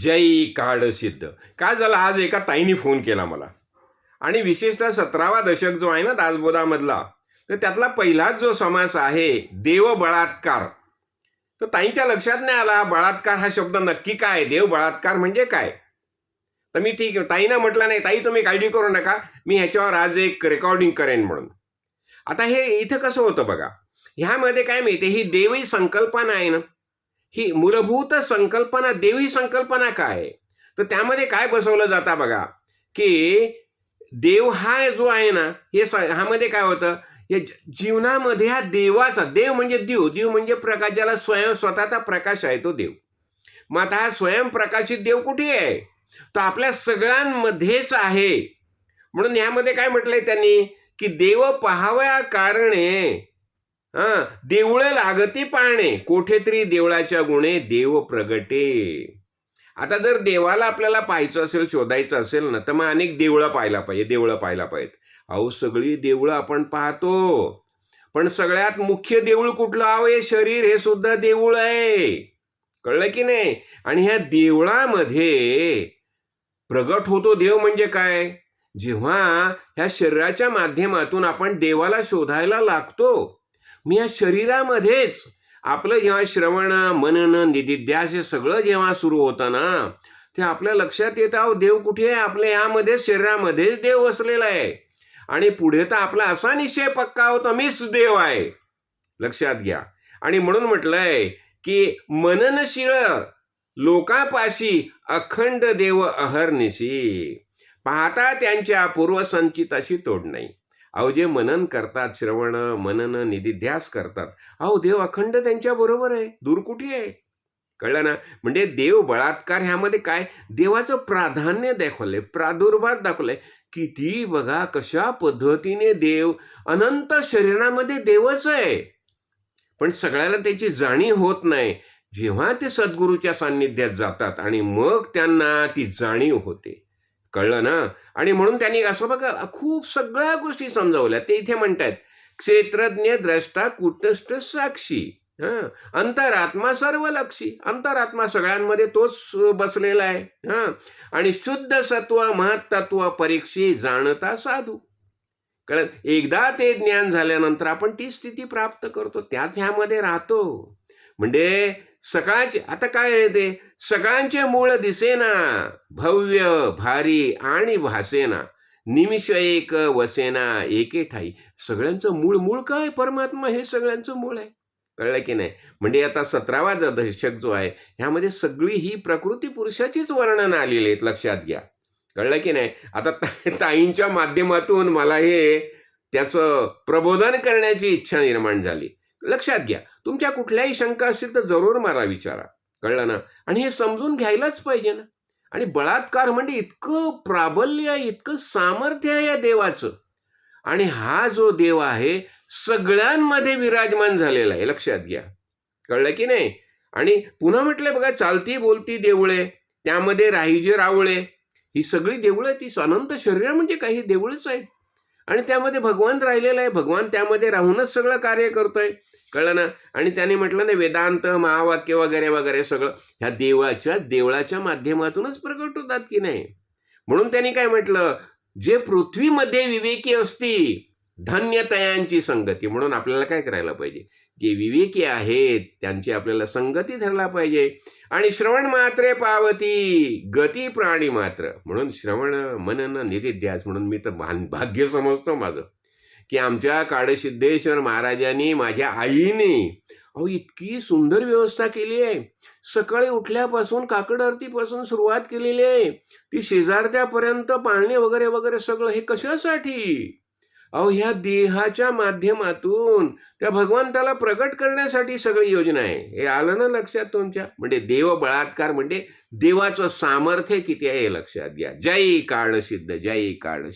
जय काळ सिद्ध. काय झालं? आज एका ताईने फोन केला मला. आणि विशेषतः सतरावा दशक जो आहे ना दासबोधामधला तर त्यातला पहिलाच जो समास आहे देव बळात्कार तर ताईच्या लक्षात नाही आला बळात्कार हा शब्द नक्की काय? देव बळात्कार म्हणजे काय? तर मी ठीक ताईनं म्हटलं नाही ताई तुम्ही काळजी करू नका. मी ह्याच्यावर आज एक रेकॉर्डिंग करेन म्हणून. आता हे इथं कसं होतं बघा? ह्यामध्ये काय माहिती ही देवी संकल्पना आहे ना ही मूलभूत संकल्पना देवी संकल्पना काय? आहे? तर त्यामध्ये काय बसवलं जातं बघा की देव हा जो आहे ना हे स ह्यामध्ये काय होतं? या जीवनामध्ये हा देवाचा देव म्हणजे देव देव म्हणजे प्रकाश ज्याला स्वयं स्वतःचा प्रकाश आहे तो देव. मग आता हा स्वयंप्रकाशित देव कुठे आहे? तो आपल्या सगळ्यांमध्येच आहे. म्हणून ह्यामध्ये काय म्हटलंय त्यांनी? की देव पहावया कारणे हा देऊळे लागती पाळणे. कोठेतरी देवळाच्या गुणे देव प्रगटे. आता जर देवाला आपल्याला पाहायचं असेल शोधायचं असेल ना तर मग अनेक देवळं पाहायला पाहिजे देवळं पाहायला पाहिजेत. अहो सगळी देवळं आपण पाहतो. पण सगळ्यात मुख्य देऊळ कुठलं? अहो हे शरीर हे सुद्धा देऊळ आहे. कळलं की नाही? आणि ह्या देवळामध्ये प्रगट होतो देव म्हणजे काय? जेव्हा ह्या शरीराच्या माध्यमातून आपण देवाला शोधायला लागतो मी या शरीरामध्येच आपलं जेव्हा श्रवण मनन निधिध्यास हे सगळं जेव्हा सुरू होतं ना ते आपल्या लक्षात येतं अहो देव कुठे आहे? आपल्या यामध्येच शरीरामध्येच देव वसलेला आहे. आणि पुढे तर आपला असा निश्चय पक्का होता मीच देव आहे. लक्षात घ्या. आणि म्हणून म्हटलंय की मननशीळ लोकापाशी अखंड देव अहर्निशी. पाहता त्यांच्या पूर्वसंचिताशी तोड नाही. अहो जे मनन करतात श्रवण मनन निधिध्यास करतात अहो देव अखंड त्यांच्या बरोबर आहे दूर कुठे आहे. कळलं ना? म्हणजे देव बळात्कार ह्यामध्ये काय? देवाचं प्राधान्य दाखवलंय प्रादुर्भाव दाखवलंय. किती बघा कशा पद्धतीने देव अनंत शरीरामध्ये देवच आहे. पण सगळ्याला त्याची जाणीव होत नाही. जेव्हा ते सद्गुरूच्या सान्निध्यात जातात आणि मग त्यांना ती जाणीव होते. कळलं ना? आणि म्हणून त्यांनी असं बघा खूप सगळ्या गोष्टी समजावल्या. ते इथे म्हणतात क्षेत्रज्ञ द्रष्टा कुटस्थ साक्षी. हां? अंतरात्मा सर्व लक्षी अंतरात्मा सगळ्यांमध्ये तोच बसलेला आहे. हां? आणि शुद्ध सत्व महत्त्व परीक्षी जाणता साधू. कळत एकदा ते ज्ञान झाल्यानंतर आपण ती स्थिती प्राप्त करतो. त्याच ह्यामध्ये राहतो. म्हणजे सकाळचे आता काय आहे ते? सगळ्यांचे मूळ दिसेना भव्य भारी आणि भासेना निमिष एक वसेना एके ठाई. सगळ्यांचं मूळ मूळ काय? परमात्मा हे सगळ्यांचं मूळ आहे. कळलं की नाही? म्हणजे आता सतरावा दशक जो आहे ह्यामध्ये सगळी ही प्रकृती पुरुषाचीच वर्णन आलेली आहेत लक्षात घ्या. कळलं की नाही? आता ताईंच्या माध्यमातून मला हे त्याचं प्रबोधन करण्याची इच्छा निर्माण झाली. लक्षात घ्या. तुमच्या कुठल्याही शंका असतील तर जरूर मला विचारा. कळलं ना? आणि हे समजून घ्यायलाच पाहिजे ना. आणि बळात्कार म्हणजे इतकं प्राबल्य आहे इतकं सामर्थ्य आहे या देवाचं. आणि हा जो देव आहे सगळ्यांमध्ये विराजमान झालेला आहे. लक्षात घ्या. कळलं की नाही? आणि पुन्हा म्हटलं बघा चालती बोलती देवळे त्यामध्ये राहिजे रावळे. ही सगळी देवळं ती अनंत शरीर म्हणजे काही देवळच आहेत. आणि त्यामध्ये भगवान राहिलेला आहे. भगवान त्यामध्ये राहूनच सगळं कार्य करतोय. कळलं ना? आणि त्याने म्हटलं ना वेदांत महावाक्य वगैरे वगैरे सगळं. ह्या देवाच्या देवळाच्या माध्यमातूनच प्रकट होतात की नाही? म्हणून त्यांनी काय म्हटलं? जे पृथ्वीमध्ये विवेकी असती धन्यतयांची संगती म्हणून आपल्याला काय करायला पाहिजे? जे विवेकी आहेत त्यांची आपल्याला संगती धरला पाहिजे. आणि श्रवण मात्रे पावती गती प्राणी मात्र. म्हणून श्रवण मनन निधिध्यास म्हणून मी तर भान- भाग्य समजतो माझं. की आमच्या काळसिद्धेश्वर महाराजांनी माझ्या आईने अहो इतकी सुंदर व्यवस्था केली आहे. सकाळी उठल्यापासून काकड आरतीपासून सुरुवात केलेली आहे. ती शेजारत्यापर्यंत पाळणे वगैरे वगैरे सगळं हे कशासाठी? अहो ह्या देहाच्या माध्यमातून त्या भगवंताला प्रकट करण्यासाठी सगळी योजना आहे. हे आलं ना लक्षात तुमच्या? म्हणजे देव बळात्कार म्हणजे देवाचं सामर्थ्य किती आहे हे लक्षात घ्या. जय काळसिद्ध जय काळसिद्ध.